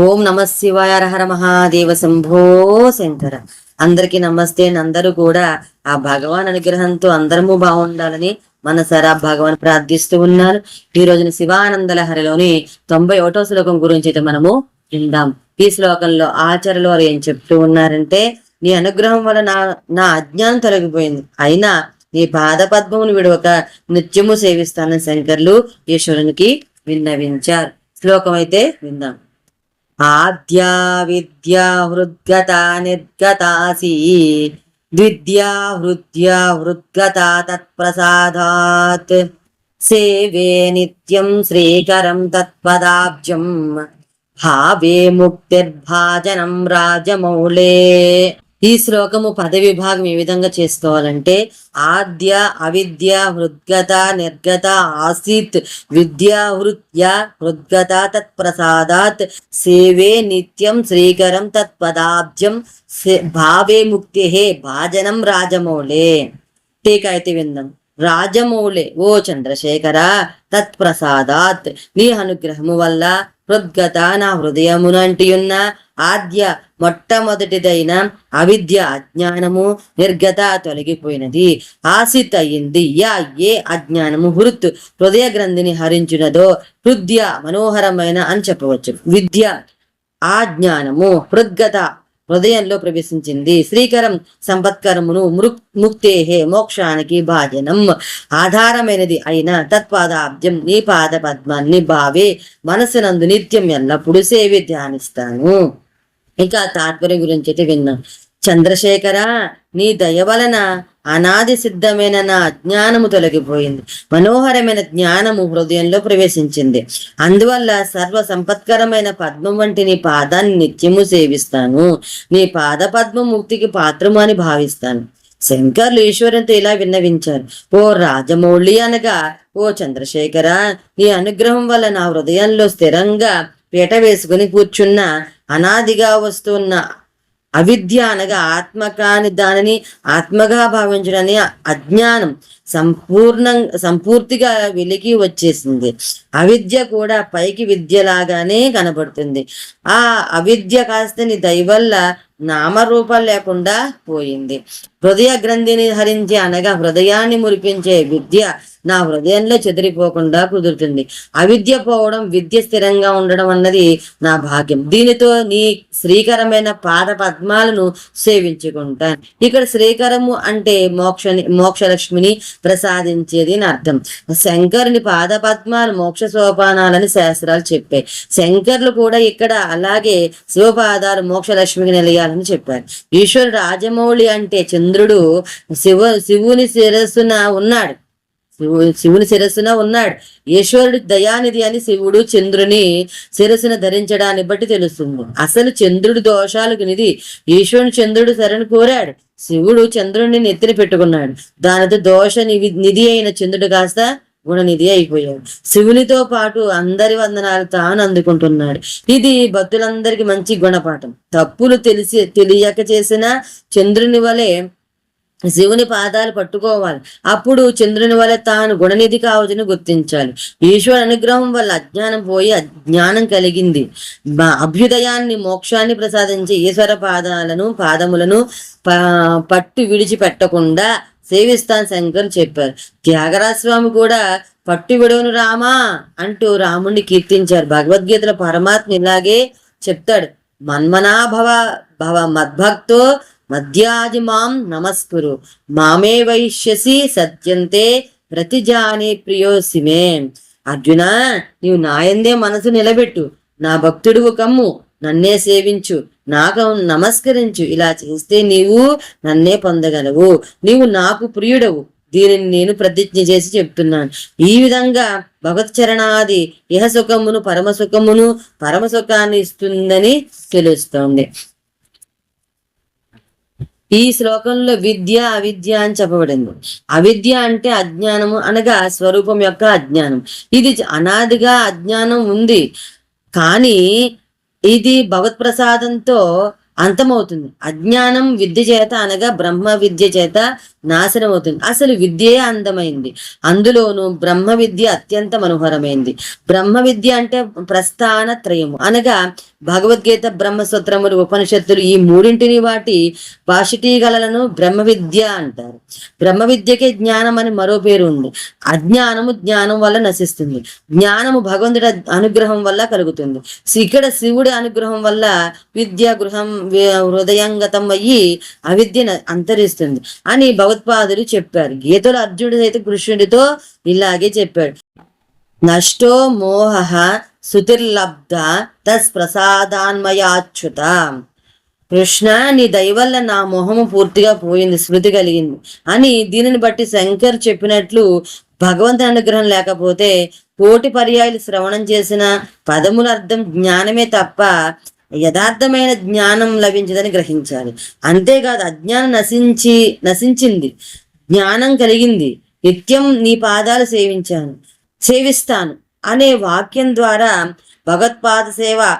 ఓం నమ శివాయ హర మహాదేవ శంభో శంకర. అందరికి నమస్తే అందరూ కూడా ఆ భగవాన్ అనుగ్రహంతో అందరము బాగుండాలని మనసారా భగవాన్ ప్రార్థిస్తూ ఉన్నారు. ఈ రోజున శివానంద లహరిలోని తొంభై ఒకటో శ్లోకం గురించి అయితే మనము విందాం. ఈ శ్లోకంలో ఆచార్యులు వారు ఏం చెప్తూ ఉన్నారంటే నీ అనుగ్రహం వల్ల నా నా అజ్ఞానం తొలగిపోయింది. అయినా నీ పాద పద్మమును విడవక నిత్యము సేవిస్తానని శంకర్లు ఈశ్వరునికి విన్నవించారు. శ్లోకం అయితే విందాం. ఆద్యా విద్యా హృద్గత నిర్గతాసి ద్విద్యా హృద్యా హృద్గత తత్ప్రసాదాత్ సేవే నిత్యం శ్రీకరం తత్పదాబ్జం భావే ముక్తిర్భాజనం రాజమౌళే ఈ శ్లోకము పద విభాగం ఏ విధంగా చేసుకోవాలంటే ఆద్య అవిద్య హృద్గత నిర్గత ఆసీత్ విద్యాహృత్య హృద్గత తత్ప్రసాదాత్ సేవే నిత్యం శ్రీకరం తత్పదాబ్జం సే- భావే ముక్తి భాజనం రాజమౌళే. టీకా విందం విందాం. రాజమౌళే ఓ చంద్రశేఖర తత్ప్రసాదాత్ నీ అనుగ్రహము వల్ల హృద్గత నా హృదయమునంటియున్న ఆద్య మొట్టమొదటిదైన అవిద్య అజ్ఞానము నిర్గత తొలగిపోయినది. ఆసిత్ అయింది యా ఏ అజ్ఞానము హృత్ హృదయ గ్రంథిని హరించునదో హృద్య మనోహరమైన అని చెప్పవచ్చు. విద్య ఆ జ్ఞానము హృద్గత హృదయంలో ప్రవేశించింది. శ్రీకరం సంపత్కరమును మృక్ ముక్తేహే మోక్షానికి భాజనం. ఆధారమైనది అయిన తత్పాదాబ్జం నీ పాద పద్మాన్ని భావే మనసునందు నిత్యం ఎల్లప్పుడూ సేవి ధ్యానిస్తాను. ఇంకా తాత్పర్యం గురించి అయితే విన్నాం. చంద్రశేఖర నీ దయ వలన అనాది సిద్ధమైన నా అజ్ఞానము తొలగిపోయింది. మనోహరమైన జ్ఞానము హృదయంలో ప్రవేశించింది. అందువల్ల సర్వ సంపత్కరమైన పద్మం వంటి నీ పాదాన్ని నిత్యము సేవిస్తాను. నీ పాద పద్మ ముక్తికి పాత్రము అని భావిస్తాను. శంకర్లు ఈశ్వరునితో ఇలా విన్నవించారు. ఓ రాజమౌళి అనగా ఓ చంద్రశేఖర నీ అనుగ్రహం వల్ల నా హృదయంలో స్థిరంగా పీట వేసుకుని కూర్చున్న అనాదిగా వస్తున్న అవిద్య అనగా ఆత్మ కాని దానిని ఆత్మగా భావించడని అజ్ఞానం సంపూర్ణం సంపూర్తిగా వెలికి వచ్చేసింది. అవిద్య కూడా పైకి విద్యలాగానే కనబడుతుంది. ఆ అవిద్య కాస్తని దయవల్ల నామరూపం లేకుండా పోయింది. హృదయ గ్రంథిని హరించి అనగా హృదయాన్ని మురిపించే విద్య నా హృదయంలో చెదిరిపోకుండా కుదురుతుంది. అవిద్య పోవడం విద్య స్థిరంగా ఉండడం అన్నది నా భాగ్యం. దీనితో నీ శ్రీకరమైన పాద పద్మాలను సేవించుకుంటాను. ఇక్కడ శ్రీకరము అంటే మోక్ష మోక్షలక్ష్మిని ప్రసాదించేది అని అర్థం. శంకరుని పాద పద్మాలు మోక్ష సోపానాలని శాస్త్రాలు చెప్పాయి. శంకర్లు కూడా ఇక్కడ అలాగే శివపాదాలు మోక్షలక్ష్మికి నిలయాలని చెప్పారు. ఈశ్వరుడు రాజమౌళి అంటే చంద్రుడు శివ శివుని శిరస్సున ఉన్నాడు. శివు శివుని శిరస్సున ఉన్నాడు. ఈశ్వరుడు దయానిధి అని శివుడు చంద్రుని శిరస్సున ధరించడాన్ని బట్టి తెలుస్తుంది. అసలు చంద్రుడు దోషాలకు నిధి. ఈశ్వరుని చంద్రుడు శరణు కోరాడు. శివుడు చంద్రుడిని నెత్తిన పెట్టుకున్నాడు. దానితో దోష నివి- నిధి అయిన చంద్రుడు కాస్త గుణనిధి అయిపోయాడు. శివునితో పాటు అందరి వందనాలు తాను అందుకుంటున్నాడు. ఇది భక్తులందరికీ మంచి గుణపాఠం. తప్పులు తెలిసి తెలియక చేసిన చంద్రుని వలె శివుని పాదాలు పట్టుకోవాలి. అప్పుడు చంద్రుని వల్ల తాను గుణనిధి కావచ్చని గుర్తించాలి. ఈశ్వర అనుగ్రహం వల్ల అజ్ఞానం పోయి అజ్ఞానం కలిగింది. అభ్యుదయాన్ని మోక్షాన్ని ప్రసాదించే ఈశ్వర పాదాలను పాదములను ప- పట్టు విడిచిపెట్టకుండా సేవిస్తాను శంకర్ చెప్పారు. త్యాగరాజ స్వామి కూడా పట్టు విడవను రామా అంటూ రాముణ్ణి కీర్తించారు. భగవద్గీతలో పరమాత్మ ఇలాగే చెప్తాడు. మన్మనాభవ భవ మద్భక్తో మధ్యాది మాం నమస్కురు. మామే వైష్యసి సత్యంతే ప్రతిజాని ప్రియోసి మే. అర్జున నీవు నాయందే మనసు నిలబెట్టు. నా భక్తుడువు కమ్ము నన్నే సేవించు. నాకు నమస్కరించు. ఇలా చేస్తే నీవు నన్నే పొందగలవు. నీవు నాకు ప్రియుడవు. దీనిని నేను ప్రతిజ్ఞ చేసి చెప్తున్నాను. ఈ విధంగా భగవత్ చరణాది ఇహ సుఖమును పరమ సుఖమును పరమ సుఖాన్ని ఇస్తుందని తెలుస్తోంది. ఈ శ్లోకంలో విద్య అవిద్య అని చెప్పబడింది. అవిద్య అంటే అజ్ఞానము అనగా స్వరూపం యొక్క అజ్ఞానం. ఇది అనాదిగా అజ్ఞానం ఉంది. కానీ ఇది భగవత్ప్రసాదంతో అంతమవుతుంది. అజ్ఞానం విద్య చేత అనగా బ్రహ్మ విద్య చేత నాశనం అవుతుంది. అసలు విద్యే అందమైంది. అందులోనూ బ్రహ్మ విద్య అత్యంత మనోహరమైంది. బ్రహ్మ విద్య అంటే ప్రస్థాన త్రయము. అనగా భగవద్గీత బ్రహ్మసూత్రములు ఉపనిషత్తులు ఈ మూడింటిని వాటి భాషిటీగలను బ్రహ్మ విద్య అంటారు. బ్రహ్మ విద్యకే జ్ఞానం అని మరో పేరు ఉంది. అజ్ఞానము జ్ఞానం వల్ల నశిస్తుంది. జ్ఞానము భగవంతుడి అనుగ్రహం వల్ల కలుగుతుంది. ఇక్కడ శివుడి అనుగ్రహం వల్ల విద్య గృహం హృదయంగతం అయ్యి అవిద్య న- అంతరిస్తుంది. అని భగవత్పాదులు చెప్పారు. గీతలు అర్జునుడు అయితే కృష్ణుడితో ఇలాగే చెప్పాడు. నష్టో మోహ సుతిర్లబ్ధ తస్ప్రసాదాన్మయాచ్యుత కృష్ణ నీ దయవల్ల నా మొహము పూర్తిగా పోయింది స్మృతి కలిగింది అని దీనిని బట్టి శంకర్ చెప్పినట్లు భగవంతుని అనుగ్రహం లేకపోతే కోటి పర్యాయాలు శ్రవణం చేసిన పదముల అర్థం జ్ఞానమే తప్ప యథార్థమైన జ్ఞానం లభించదని గ్రహించాలి. అంతేకాదు అజ్ఞానం నశించి నశించింది. జ్ఞానం కలిగింది. నిత్యం నీ పాదాలు సేవించాను సేవిస్తాను అనే వాక్యం ద్వారా భగవత్పాద సేవ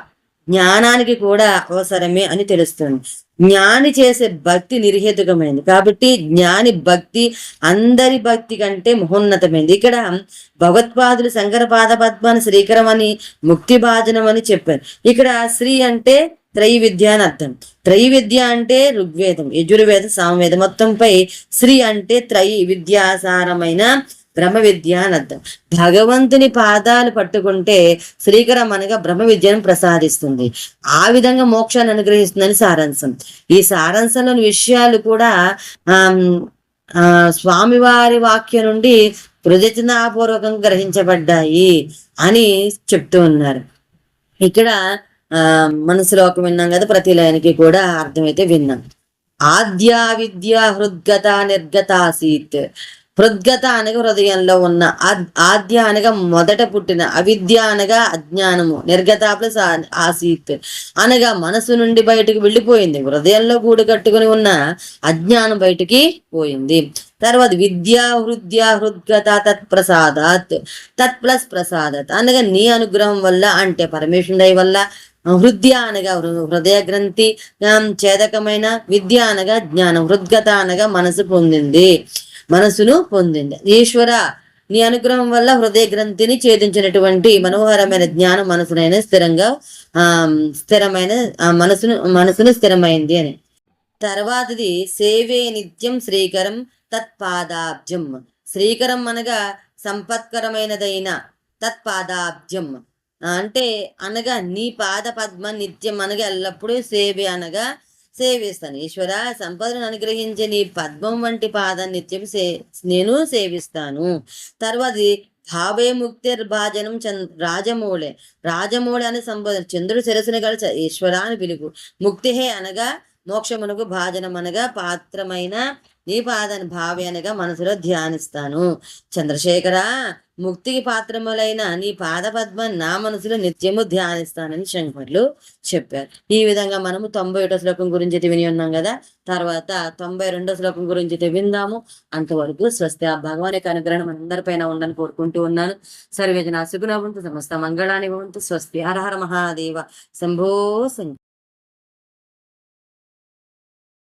జ్ఞానానికి కూడా అవసరమే అని తెలుస్తుంది. జ్ఞాని చేసే భక్తి నిర్హేతుకమైనది కాబట్టి జ్ఞాని భక్తి అందరి భక్తి కంటే మహోన్నతమైనది ఇక్కడ భగవత్పాదులు శంకర పాద శ్రీకరం అని ముక్తి భాజనం అని చెప్పారు. ఇక్కడ శ్రీ అంటే త్రయ విద్య అని అర్థం. త్రయ విద్య అంటే ఋగ్వేదం యజుర్వేదం సామవేదం. మొత్తంపై శ్రీ అంటే త్రై విద్యాసారమైన బ్రహ్మ విద్య అని అర్థం భగవంతుని పాదాలు పట్టుకుంటే శ్రీకరం అనగా బ్రహ్మ విద్యను ప్రసాదిస్తుంది. ఆ విధంగా మోక్షాన్ని అనుగ్రహిస్తుందని సారాంశం. ఈ సారాంశంలోని విషయాలు కూడా ఆ స్వామివారి వాక్యం నుండి ప్రజచనాపూర్వకంగా గ్రహించబడ్డాయి అని చెప్తూ ఉన్నారు. ఇక్కడ ఆ మన విన్నాం కదా ప్రతి లైన్కి కూడా అర్థమైతే విన్నాం. ఆద్యా విద్య హృద్గత నిర్గత ఆసీత్ హృద్గత అనగా హృదయంలో ఉన్న ఆద్య అనగా మొదట పుట్టిన అవిద్య అనగా అజ్ఞానము. నిర్గత ప్లస్ ఆ- ఆసీత్. అనగా మనసు నుండి బయటకు వెళ్ళిపోయింది. హృదయంలో గూడు కట్టుకుని ఉన్న అజ్ఞానం బయటికి పోయింది. తర్వాత విద్య హృద్య హృద్గత తత్ప్రసాదాత్. తత్ ప్లస్ ప్రసాదత్. అనగా నీ అనుగ్రహం వల్ల అంటే పరమేశ్వరుడై వల్ల హృద్య అనగా హృ- హృదయ గ్రంథి చేదకమైన ఛేదకమైన విద్య అనగా జ్ఞానం హృద్గత అనగా మనసు పొందింది. మనసును పొందింది. ఈశ్వర నీ అనుగ్రహం వల్ల హృదయ గ్రంథిని ఛేదించినటువంటి మనోహరమైన జ్ఞానం మనసునైన స్థిరంగా ఆ స్థిరమైన మనసును మనసును స్థిరమైంది అని. తర్వాతది సేవే నిత్యం శ్రీకరం తత్పాదాబ్జం. శ్రీకరం అనగా సంపత్కరమైనదైన తత్పాదాబ్జం. అంటే అనగా నీ పాద పద్మ నిత్యం అనగా ఎల్లప్పుడూ సేవే అనగా సేవిస్తాను. ఈశ్వర సంపదను అనుగ్రహించే నీ పద్మం వంటి పాదాన్ని నిత్యం సే నేను సేవిస్తాను. తర్వాత భావే ముక్తిర్భాజనం చంద్ రాజమూళే. రాజమూళే అనే సంబోధన చంద్రుడు శిరస్సును కలిసి ఈశ్వర అని పిలుపు. ముక్తి అనగా మోక్షమునకు భాజనం అనగా పాత్రమైన నీ పాదన భావి అనగా మనసులో ధ్యానిస్తాను. చంద్రశేఖర ముక్తికి పాత్రములైన నీ పాద పద్మ నా మనసులో నిత్యము ధ్యానిస్తానని శంకర్లు చెప్పారు. ఈ విధంగా మనము తొంభై ఒకటో శ్లోకం గురించి అయితే విని ఉన్నాం కదా? తర్వాత తొంభై రెండో శ్లోకం గురించి అయితే విందాము. అంతవరకు స్వస్తి ఆ భగవాన్ యొక్క అనుగ్రహం అందరిపైన ఉండని కోరుకుంటూ ఉన్నాను. సర్వేజన సుగుణవంతు సమస్త మంగళాన్ని భవంతు. స్వస్తి హరహర మహాదేవ. శంభో